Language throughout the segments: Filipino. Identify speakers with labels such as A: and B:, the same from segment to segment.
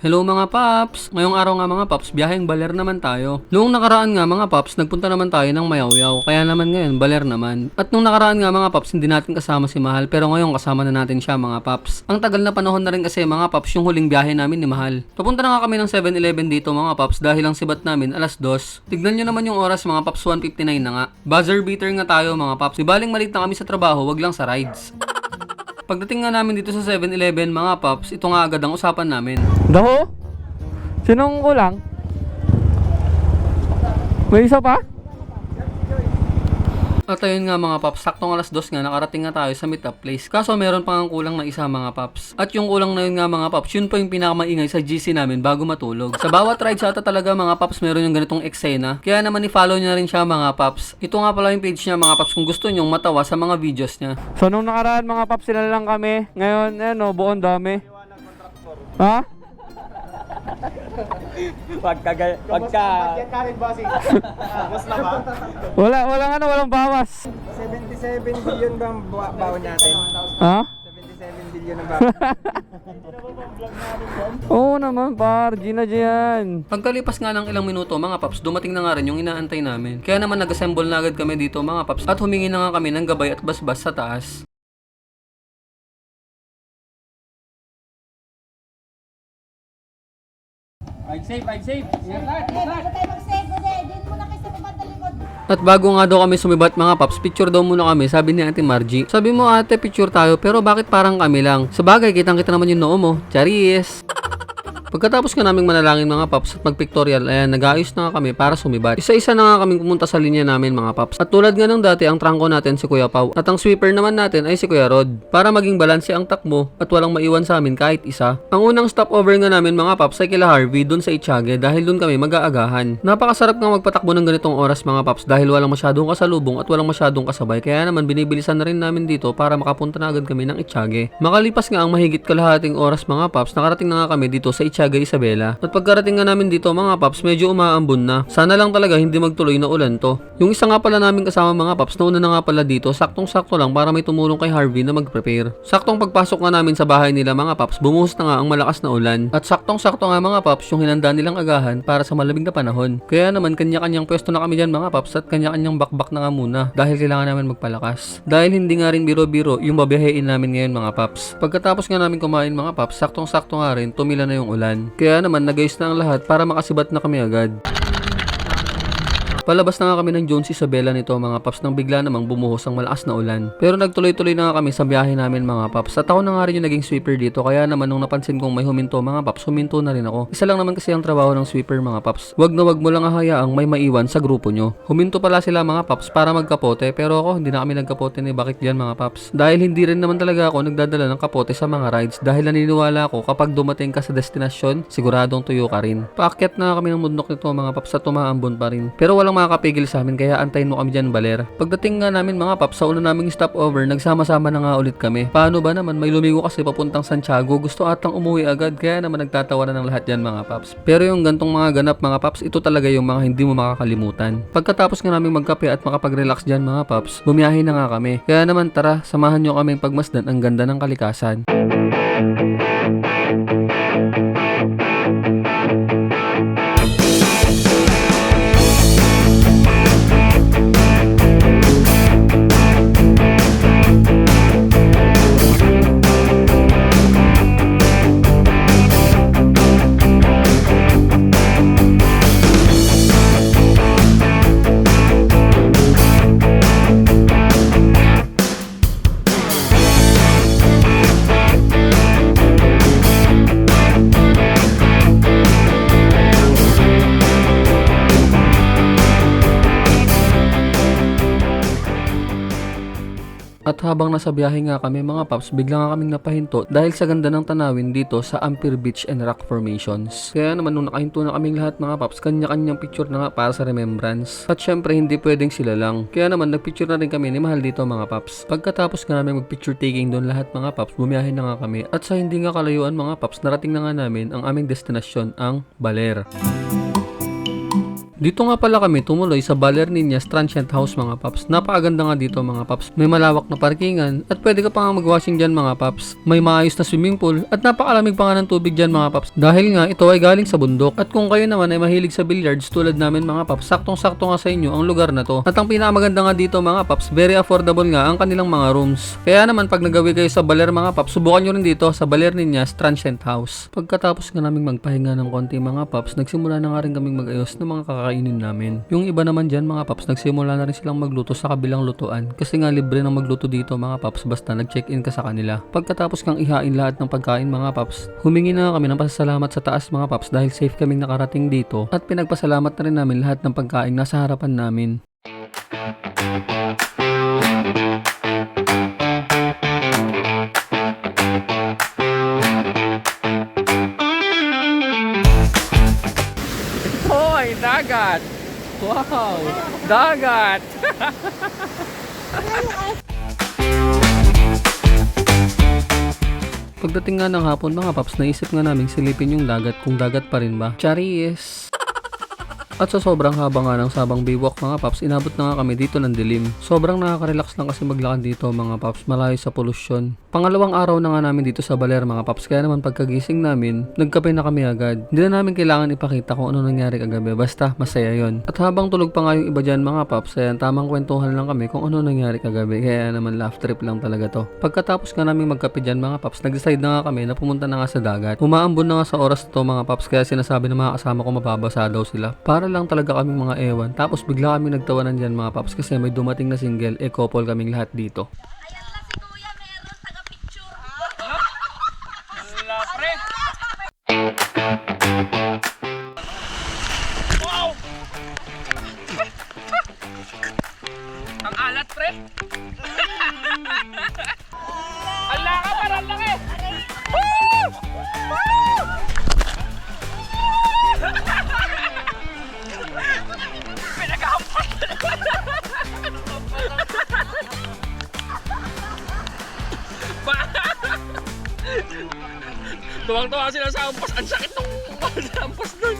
A: Hello mga paps! Ngayong araw nga mga paps, biyaheng baler naman tayo. Noong nakaraan nga mga paps, nagpunta naman tayo ng Mayawyaw. Kaya naman ngayon, baler naman. At nung nakaraan nga mga paps, hindi natin kasama si Mahal. Pero ngayon kasama na natin siya mga paps. Ang tagal na panahon na rin kasi mga paps, yung huling biyahe namin ni Mahal. Papunta na nga kami ng 7-Eleven dito mga paps dahil ang sibat namin alas 2. Tignan nyo naman yung oras mga paps, 1.59 na nga. Buzzer beater nga tayo mga paps. Di baling malit na kami sa trabaho, wag lang sa rides. Pagdating nga namin dito sa 7-Eleven mga paps, ito nga agad ang usapan namin.
B: Daho? Sinong kulang? May isa pa?
A: At ayun nga mga paps, saktong alas dos nga nakarating nga tayo sa meetup place. Kaso meron pa nga kulang na isa mga paps. At yung kulang na yun nga mga paps, yun pa yung pinakamaingay sa GC namin bago matulog. Sa bawat ride sa ata talaga mga paps, meron yung ganitong eksena. Kaya naman i-follow niya rin siya mga paps. Ito nga pala yung page niya mga paps kung gusto nyong matawa sa mga videos niya.
B: So nung nakaraan mga paps sila lang kami. Ngayon, ano, buong dami. Ha?
C: Wag ka, gay- wag ka.
B: Wala, walang ano, walang bawas.
C: 77 billion ba ang ba- baon natin?
B: Ha?
C: 77 billion ang baon.
B: Oo naman, par. Gina dyan.
A: Pagkalipas nga ng ilang minuto mga paps, dumating na nga rin yung inaantay namin. Kaya naman nag-assemble na agad kami dito mga paps at humingi na nga kami ng gabay at basbas sa taas.
C: Ride safe, ride safe. Ingat lahat,
D: Eh, bago tayo mag-save, kundi, din muna kayo sa baba likod.
A: At bago nga daw kami sumibat mga paps, picture daw muna kami, sabi ni Ate Margie. Sabi mo ate, picture tayo, pero bakit parang kami lang? Sa bagay, kitang kita naman yung noo mo. Charis! Pagkatapos nga naming manalangin mga paps at magpictorial, ayan, nag-aayos na nga kami para sumibat. Isa-isa na nga kaming pumunta sa linya namin mga paps. At tulad nga ng dati, ang trangko natin si Kuya Pau. At ang sweeper naman natin ay si Kuya Rod. Para maging balanse ang takbo at walang maiwan sa amin kahit isa. Ang unang stopover nga namin mga paps ay kila Harvey dun sa Itiage dahil dun kami mag-aagahan. Napakasarap nga magpatakbo ng ganitong oras mga paps dahil walang masyadong kasalubong at walang masyadong kasabay. Kaya naman binibilisan na rin namin dito para makapunta na agad kami ng Itiage. Makalipas nga ang mahigit kalahating oras mga paps, nakarating na nga kami dito sa Itiage Isabela. At pagkarating nga namin dito mga paps, medyo umaambon na. Sana lang talaga hindi magtuloy na ulan to. Yung isa nga pala namin kasama mga paps, nauna na nga pala dito, saktong-sakto lang para may tumulong kay Harvey na mag-prepare. Saktong pagpasok nga namin sa bahay nila mga paps, bumuhos na nga ang malakas na ulan. At saktong-sakto nga mga paps, yung hinanda nilang agahan para sa malamig na panahon. Kaya naman kanya-kanyang pwesto na kami dyan mga paps at kanya-kanyang bakbak na nga muna dahil kailangan namin magpalakas. Dahil hindi nga rin biro-biro yung babiyahin namin ngayon mga paps. Pagkatapos nga namin kumain mga paps, saktong-sakto nga rin tumila na yung ulan. Kaya naman nagayos na ang lahat para makasibat na kami agad. Palabas na nga kami ng Jones Isabela nito mga paps nang bigla namang bumuhos ang malakas na ulan. Pero nagtuloy-tuloy na nga kami sa biyahe namin mga paps. At ako na nga rin yung naging sweeper dito kaya naman nung napansin kong may huminto mga paps, huminto na rin ako. Isa lang naman kasi ang trabaho ng sweeper mga paps. Wag na wag mo lang hayaang may maiwan sa grupo nyo. Huminto pala sila mga paps para magkapote pero ako hindi na kami nagkapote ni bakit yan mga paps. Dahil hindi rin naman talaga ako nagdadala ng kapote sa mga rides dahil naniniwala ako kapag dumating ka sa destinasyon, siguradong tuyo ka rin. Paakyat na kami ng mundok nito mga paps at tumaambon pa rin. Pero walang makakapigil sa amin kaya antayin mo kami dyan baler. Pagdating nga namin mga paps sa una naming stopover, nagsama-sama na nga ulit kami. Paano ba naman may lumigo kasi papuntang Santiago, gusto atang umuwi agad kaya naman nagtatawanan ng lahat yan mga paps. Pero yung gantong mga ganap mga paps, ito talaga yung mga hindi mo makakalimutan. Pagkatapos nga namin magkape at makapag-relax dyan mga paps, bumiyahe na nga kami. Kaya naman tara, samahan nyo kaming pagmasdan ang ganda ng kalikasan. At habang nasa biyahe nga kami mga paps, bigla nga kaming napahinto dahil sa ganda ng tanawin dito sa Ampere Beach and Rock Formations. Kaya naman nung nakahinto na kaming lahat mga paps, kanya-kanyang picture na nga para sa remembrance. At syempre hindi pwedeng sila lang. Kaya naman nagpicture na rin kami ni Mahal dito mga paps. Pagkatapos nga namin magpicture taking doon lahat mga paps, bumiyahe na nga kami. At sa hindi nga kalayuan mga paps, narating na nga namin ang aming destinasyon, ang Baler. Dito nga pala kami tumuloy sa Baler Niñas Transient House mga paps. Napakaganda nga dito mga paps. May malawak na parkingan at pwede ka pa nga mag-washing dyan mga paps. May maayos na swimming pool at napakalamig pa nga ng tubig dyan mga paps. Dahil nga ito ay galing sa bundok. At kung kayo naman ay mahilig sa billiards tulad namin mga paps, saktong-sakto nga sa inyo ang lugar na to. At ang pinakamaganda nga dito mga paps, very affordable nga ang kanilang mga rooms. Kaya naman pag nagawi kayo sa Baler mga paps, subukan nyo rin dito sa Baler Niñas Transient House. Pagkatapos nga naming magpahinga ng konti mga paps, nagsimula na nga rin kaming mag-ayos ng mga kakainin namin. Yung iba naman dyan mga paps, nagsimula na rin silang magluto sa kabilang lutuan. Kasi nga libre ng magluto dito mga paps basta nag-check-in ka sa kanila. Pagkatapos kang ihain lahat ng pagkain mga paps, humingi na kami ng pasasalamat sa taas mga paps dahil safe kaming nakarating dito at pinagpasalamat na rin namin lahat ng pagkain nasa harapan namin.
B: Hoy, Wow! Dagat!
A: Pagdating nga ng hapon mga paps, naisip nga namin silipin yung dagat kung dagat pa rin ba. Charis! At sa sobrang haba nga ng sabang biwak mga paps, inabot na nga kami dito ng dilim. Sobrang nakaka-relax lang kasi maglakad dito mga paps, malayo sa polusyon. Pangalawang araw na nga namin dito sa Baler mga paps, kaya naman pagkagising namin, nagkape na kami agad. Hindi na namin kailangan ipakita kung ano nangyari kagabi, basta masaya yon. At habang tulog pa nga yung iba dyan mga paps, ayan, tamang kwentuhan lang kami kung ano nangyari kagabi, kaya naman laugh trip lang talaga to. Pagkatapos nga namin magkape dyan mga paps, nag-decide na nga kami na pumunta na nga sa dagat. Umaambon na nga sa oras to mga paps, kaya sinasabi ng mga kasama ko mababasa daw sila. Para lang talaga kaming mga ewan. Tapos bigla kami nagtawanan dyan mga paps kasi may dumating na single, eh couple kaming lahat dito.
D: Ayan lang si Kuya, meron taga-picture.
B: Wala, pre! Tuwang-tuwa sila sa ampas. Ang sakit sa ampas nun.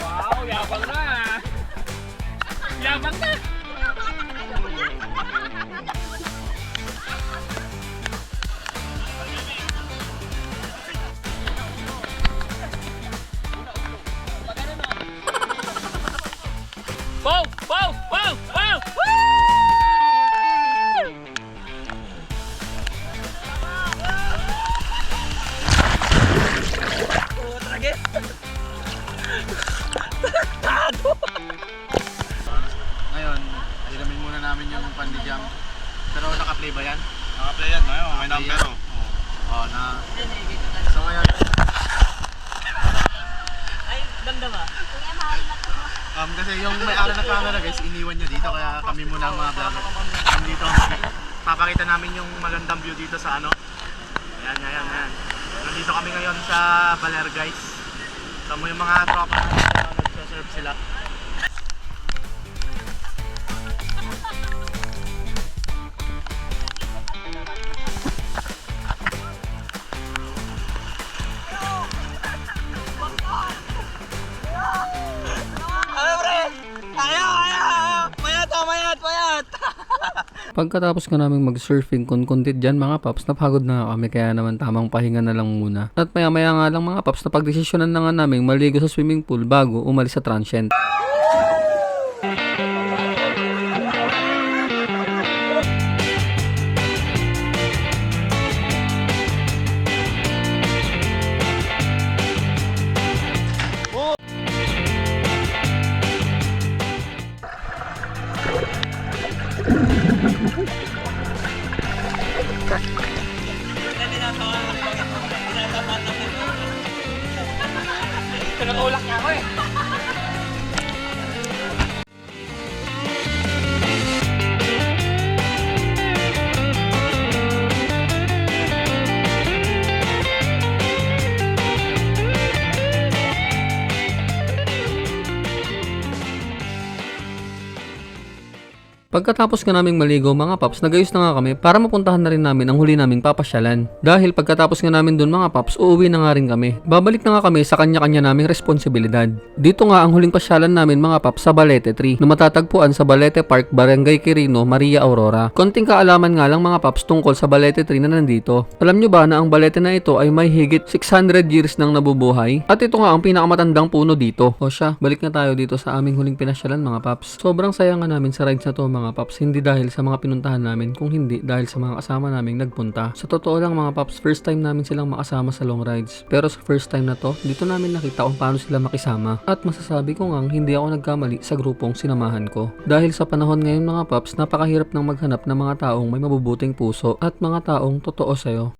B: Wow, yabang na. Yabang na.
E: Um, kasi yung may-ari ng camera guys, iniwan niya dito kaya kami muna ang mga vlogger. Kami dito, papakita namin yung magandang view dito sa ano. Ayan, ayan, ayan. Nandito kami ngayon sa Baler guys. Tamo yung mga tropa na nagsaserve sila.
A: Pagkatapos ka namin mag-surfing content dyan mga paps, napagod na nga kami kaya naman tamang pahinga na lang muna. At maya maya nga lang mga paps, napagdesisyonan na nga namin maligo sa swimming pool bago umalis sa transient. Pagkatapos nga naming maligo mga paps, nagayos na nga kami para mapuntahan na rin namin ang huli naming papasyalan. Dahil pagkatapos nga namin dun mga paps, uuwi na nga rin kami. Babalik na nga kami sa kanya-kanya naming responsibilidad. Dito nga ang huling pasyalan namin mga paps sa Balete Tree na matatagpuan sa Balete Park, Barangay Quirino, Maria Aurora. Konting kaalaman nga lang mga paps tungkol sa Balete Tree na nandito. Alam nyo ba na ang Balete na ito ay may higit 600 years nang nabubuhay? At ito nga ang pinakamatandang puno dito. O siya, balik na tayo dito sa aming huling pinasyalan mga paps. Sobrang saya nga namin sa rides na to mga paps, hindi dahil sa mga pinuntahan namin, kung hindi dahil sa mga kasama naming nagpunta. Sa totoo lang mga paps, first time namin silang makasama sa long rides. Pero sa first time na to, dito namin nakita kung paano sila makisama. At masasabi ko nga, hindi ako nagkamali sa grupong sinamahan ko. Dahil sa panahon ngayon mga paps, napakahirap nang maghanap ng mga taong may mabubuting puso at mga taong totoo sa'yo.